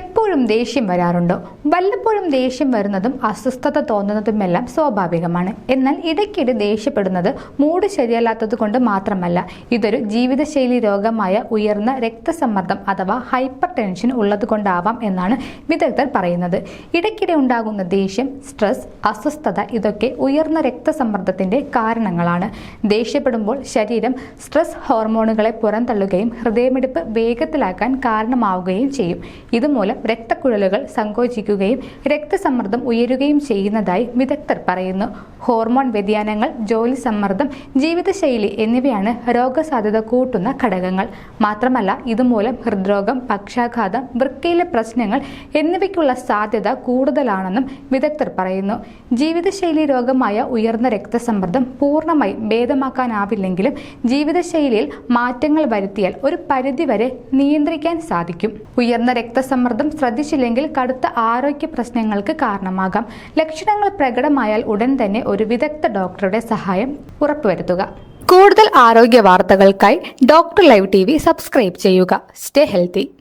എപ്പോഴും ദേഷ്യം വരാറുണ്ടോ? വല്ലപ്പോഴും ദേഷ്യം വരുന്നതും അസ്വസ്ഥത തോന്നുന്നതുമെല്ലാം സ്വാഭാവികമാണ്. എന്നാൽ ഇടയ്ക്കിടെ ദേഷ്യപ്പെടുന്നത് മൂട് ശരിയല്ലാത്തത് കൊണ്ട് മാത്രമല്ല ഇതൊരു ജീവിതശൈലി രോഗമായ ഉയർന്ന രക്തസമ്മർദ്ദം അഥവാ ഹൈപ്പർ ടെൻഷൻ ഉള്ളതുകൊണ്ടാവാം എന്നാണ് വിദഗ്ധർ പറയുന്നത്. ഇടയ്ക്കിടെ ഉണ്ടാകുന്ന ദേഷ്യം സ്ട്രെസ് അസ്വസ്ഥത ഇതൊക്കെ ഉയർന്ന രക്തസമ്മർദ്ദത്തിന്റെ കാരണങ്ങളാണ്. ദേഷ്യപ്പെടുമ്പോൾ ശരീരം സ്ട്രെസ് ഹോർമോണുകളെ പുറന്തള്ളുകയും ഹൃദയമിടിപ്പ് വേഗത്തിലാക്കാൻ കാരണമാവുകയും ചെയ്യും. ഇതുമൂലം രക്തക്കുഴലുകൾ സങ്കോചിക്കുകയും രക്തസമ്മർദ്ദം ഉയരുകയും ചെയ്യുന്നതായി വിദഗ്ധർ പറയുന്നു. ഹോർമോൺ വ്യതിയാനങ്ങൾ ജോലി സമ്മർദ്ദം ജീവിതശൈലി എന്നിവയാണ് രോഗസാധ്യത കൂട്ടുന്ന ഘടകങ്ങൾ. മാത്രമല്ല ഇതുമൂലം ഹൃദ്രോഗം പക്ഷാഘാതം വൃക്കയിലെ പ്രശ്നങ്ങൾ എന്നിവയ്ക്കുള്ള സാധ്യത കൂടുതലാണെന്നും വിദഗ്ധർ പറയുന്നു. ജീവിതശൈലി രോഗമായ ഉയർന്ന രക്തസമ്മർദ്ദം പൂർണമായി ഭേദമാക്കാനാവില്ലെങ്കിലും ജീവിതശൈലിയിൽ മാറ്റങ്ങൾ വരുത്തിയാൽ ഒരു പരിധിവരെ നിയന്ത്രിക്കാൻ സാധിക്കും. ഉയർന്ന രക്തസമ്മർദ്ദം ശ്രദ്ധിച്ചില്ലെങ്കിൽ കടുത്ത ആരോഗ്യ പ്രശ്നങ്ങൾക്ക് കാരണമാകാം. ലക്ഷണങ്ങൾ പ്രകടമായാൽ ഉടൻ തന്നെ ഒരു വിദഗ്ധ ഡോക്ടറുടെ സഹായം ഉറപ്പുവരുത്തുക. കൂടുതൽ ആരോഗ്യ വാർത്തകൾക്കായി ഡോക്ടർ ലൈവ് ടി സബ്സ്ക്രൈബ് ചെയ്യുക. Stay healthy.